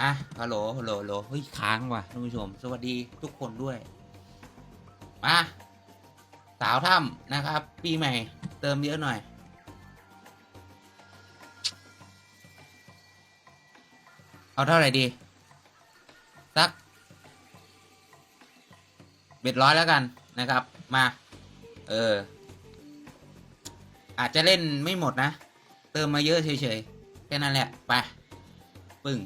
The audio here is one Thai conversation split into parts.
อะฮัลโหลฮัลโหลฮัลโหลเฮ้ยค้างว่ะท่านผู้ชม สวัสดีทุกคนด้วยมาสาวถ้ำนะครับ ปีใหม่ เติมเยอะหน่อย เอาเท่าไหร่ดี สักเบ็ดร้อยแล้วกันนะครับ มา เออ อาจจะเล่นไม่หมดนะ เติมมาเยอะเฉยๆแค่นั้นแหละ ไป ปึ้ง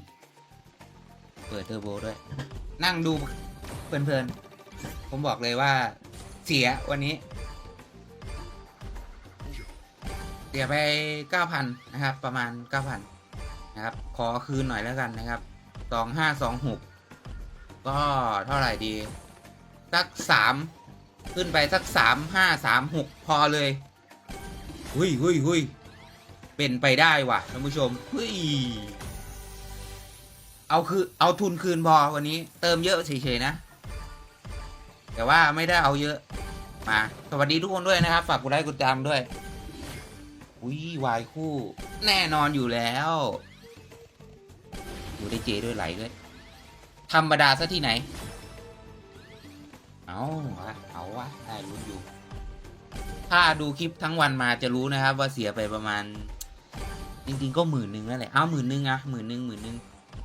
เปิดเทอร์โบด้วย นั่งดูเพลินๆ ผมบอกเลยว่าเสียวันนี้ เสียไป 9,000 นะครับ ประมาณ 9,000 นะครับ ขอคืนหน่อยแล้วกันนะครับ 2526 ก็เท่าไหร่ดี สัก 3 ขึ้นไปสัก 3 5 3 6 พอเลย หุยหุยหุยเป็นไปได้ว่ะท่านผู้ชม เฮ้ย เอาคือเอาทุนคืนพอวันนี้ เติมเยอะเฉยๆนะ แต่ว่าไม่ได้เอาเยอะ มา สวัสดีทุกคนด้วยนะครับ ฝากกดไลค์กดติดตามด้วย อุ้ยวายคู่ แน่นอนอยู่แล้วดูได้เจด้วยไหลด้วยธรรมดาซะที่ไหน เอาวะเอาวะได้รู้อยู่ ถ้าดูคลิปทั้งวันมาจะรู้นะครับ ว่าเสียไปประมาณ จริงๆก็หมื่นหนึ่งนั่นแหละ เอาหมื่นหนึ่งอะหมื่นหนึ่งหมื่นหนึ่ง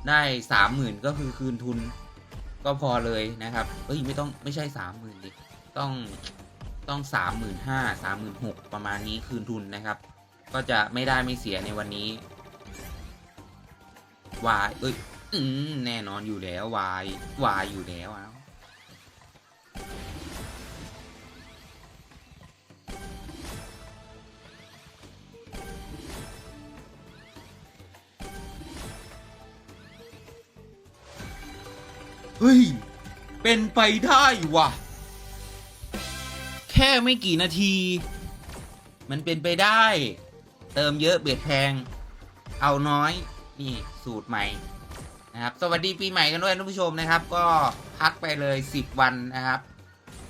ได้สามหมื่นก็คือคืนทุนก็พอเลยนะครับเอ้ยไม่ต้องไม่ใช่สามหมื่นดิต้องต้องสามหมื่นห้าสามหมื่นหกประมาณนี้คืนทุนนะครับ ก็จะไม่ได้ไม่เสียในวันนี้วายเอ้ยอแน่นอนอยู่แล้ววายวายอยู่แล้วนะ เฮ้ย เป็นไปได้ว่ะ แค่ไม่กี่นาที มันเป็นไปได้ เติมเยอะเบ็ดแพง เอาน้อย นี่สูตรใหม่นะครับ สวัสดีปีใหม่กันด้วยท่านผู้ชมนะครับ ก็พักไปเลย 10 วันนะครับ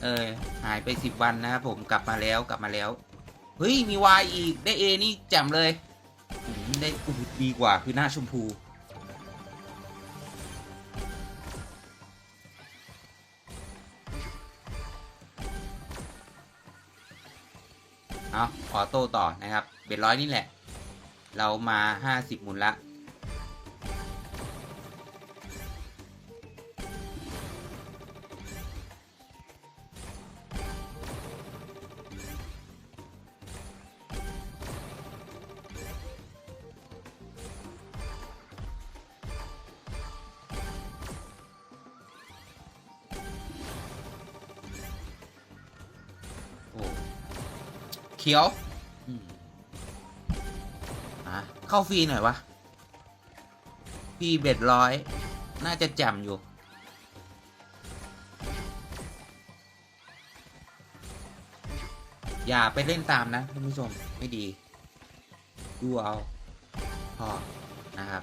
เออหายไป 10 วันนะครับผมกลับมาแล้วกลับมาแล้วเฮ้ยมีวายอีกได้เอนี่แจ่มเลยได้อุดดีกว่าคือหน้าชมพู เอาขอโต้ต่อนะครับ เบ็ดร้อยนี่แหละ เรามาห้าสิบหมุนละ เขียวอืมอะเข้าฟรีหน่อยวะฟรีเบ็ดร้อย น่าจะแจ่มอยู่ อย่าไปเล่นตามนะท่านผู้ชม ไม่ดี ดูเอา พอ นะครับ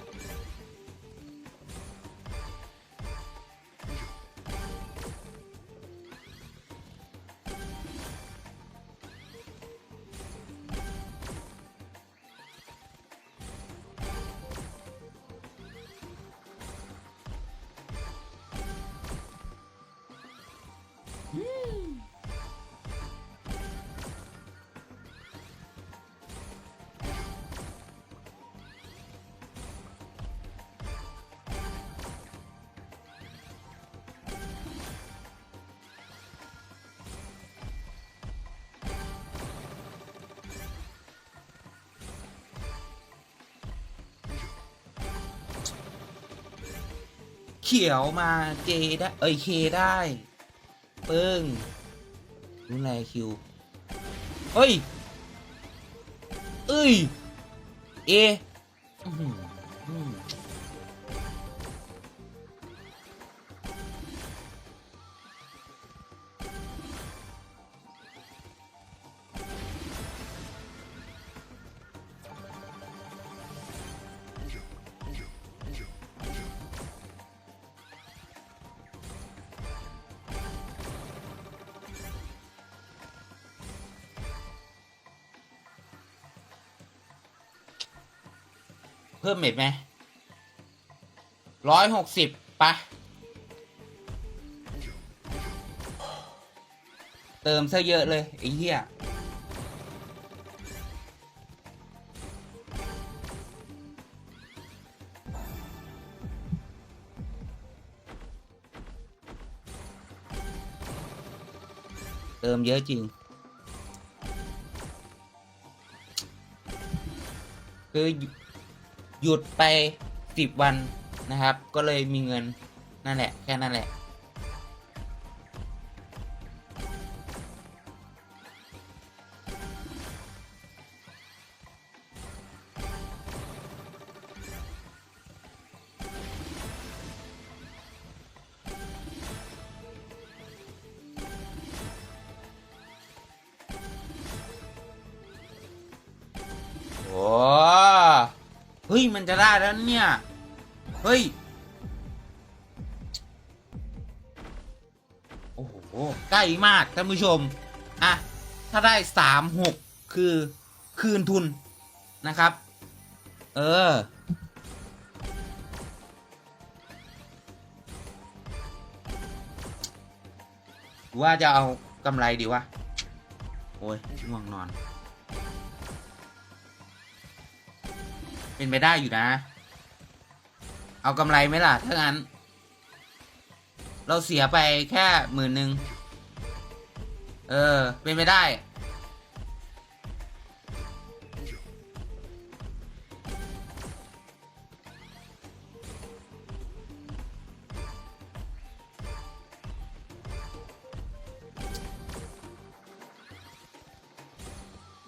เขียวมาเจได้เอ้ยเคได้ปึ้งรุนแรคิวเฮ้ยเอ้ยเอ พิ่มเม็ดไหมร้อยหกสิบไปะเติมซะเยอะเลยไอ้เหี้ยเติมเยอะจริง คือ หยุดไปสิบวันนะครับ ก็เลยมีเงินนั่นแหละ แค่นั้นแหละ ฮ้ย มันจะได้แล้วเนี่ย เฮ้ย โอ้โห ใกล้มากท่านผู้ชม อะ ถ้าได้สามหกคือคืนทุนนะครับ เออ ว่าจะเอากำไรดีวะ โอ้ยง่วงนอน เป็นไปได้อยู่นะ เอากำไรไหมล่ะ ถ้างั้น เราเสียไปแค่หมื่นหนึ่งเออ เป็นไปได้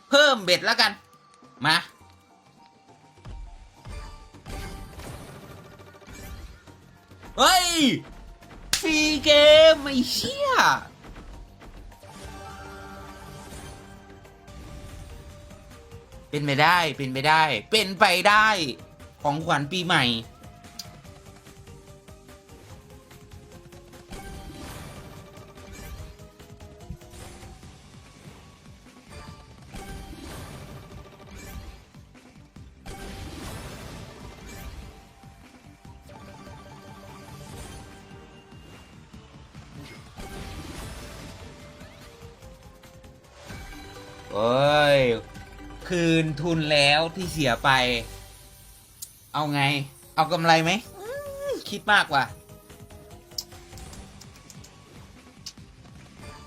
เพิ่มเบ็ดแล้วกัน ฟรีเกมไม่เชี่ยเป็นไปได้ เป็นไปได้ เป็นไปได้ ของขวัญปีใหม่ เอ้ย คืนทุนแล้วที่เสียไป เอาไง เอากำไรไหมมคิดมากว่ะ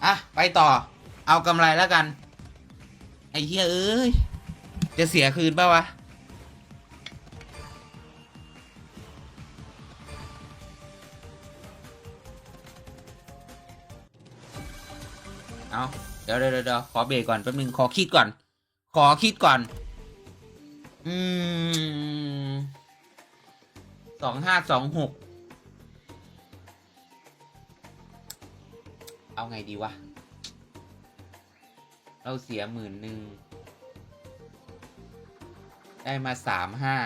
อะ ไปต่อ เอากำไรแล้วกัน ไอ้เหี้ยเอ้ย จะเสียคืนป่าวะ เอาเดี๋ยวเดี๋ยวเดี๋ยวขอเบรกก่อนแป๊บนึงขอคิดก่อน ขอคิดก่อน อืมสองห้าสองหกเอาไงดีวะ เราเสียหมื่นหนึ่ง ได้มาสามห้า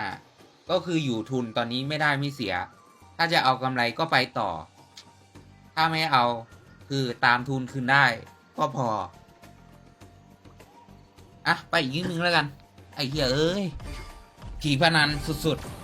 ก็คืออยู่ทุนตอนนี้ไม่ได้ไม่เสีย ถ้าจะเอากำไรก็ไปต่อ ถ้าไม่เอาคือตามทุนคืนได้ ก็พอ อะ ไปอีกนิดนึงแล้วกัน ไอ้เหี้ยเอ้ยผีพนันสุดๆ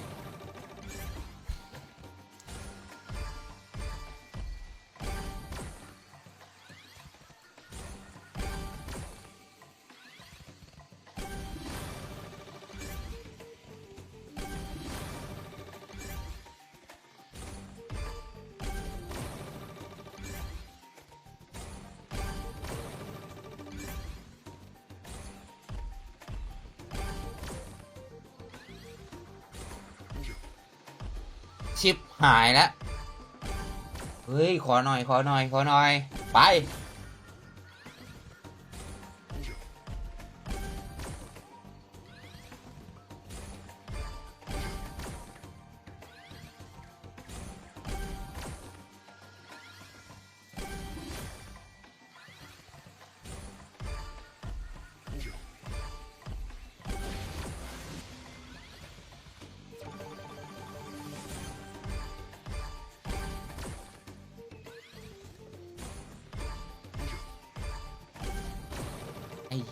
หายแล้ว เฮ้ย ขอหน่อย ขอหน่อย ขอหน่อย ไป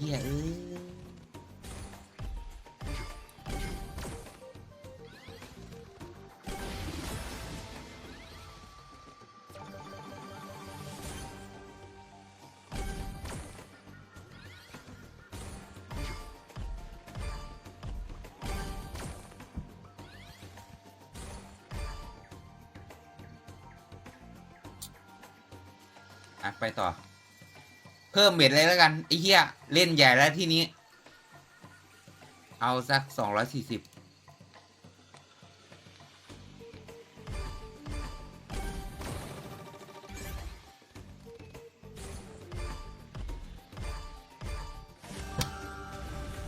เหี้ยเออะไปต่อ เพิ่มเบ็ดเลยแล้วกันไอ้เหี้ยเล่นใหญ่แล้วที่นี้ เอาสักสองร้อยสี่สิบ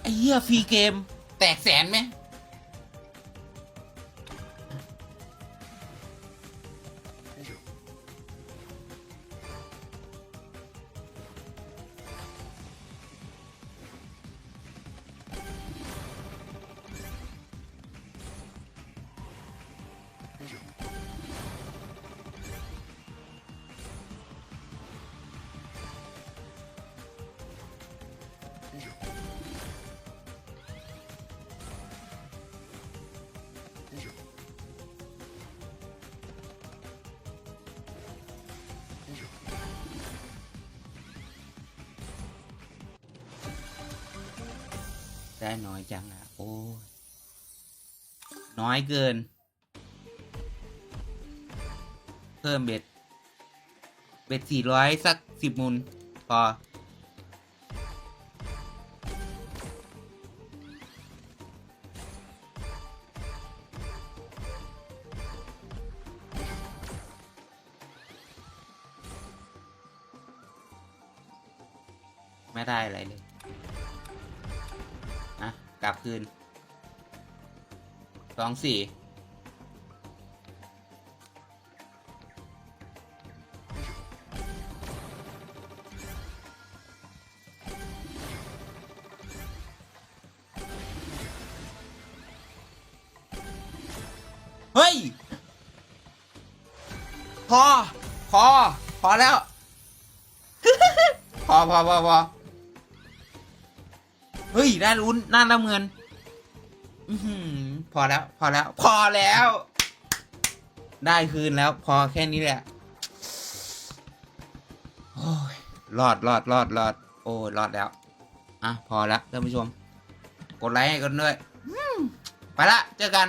ไอ้เหี้ยฟรีเกม แตกแสนไหม ได้น้อยจังอะ โอ้ยน้อยเกิน เพิ่มเบ็ด เบ็ดสี่ร้อยสักสิบมุลพอ คืนสองสี่เฮ้ย พอ พอ พอแล้ว พอพอพอพอเฮ้ย ได้ลุ้นน่าน้ำเงิน อือหือพอแล้ว พอแล้ว พอแล้ว ได้คืนแล้ว พอแค่นี้แหละโอ้ยรอดรอดรอดรอดโอ้ยรอดแล้ว อะ พอแล้วท่านผู้ชม กดไลค์ให้กันด้วยไปละ เจอกัน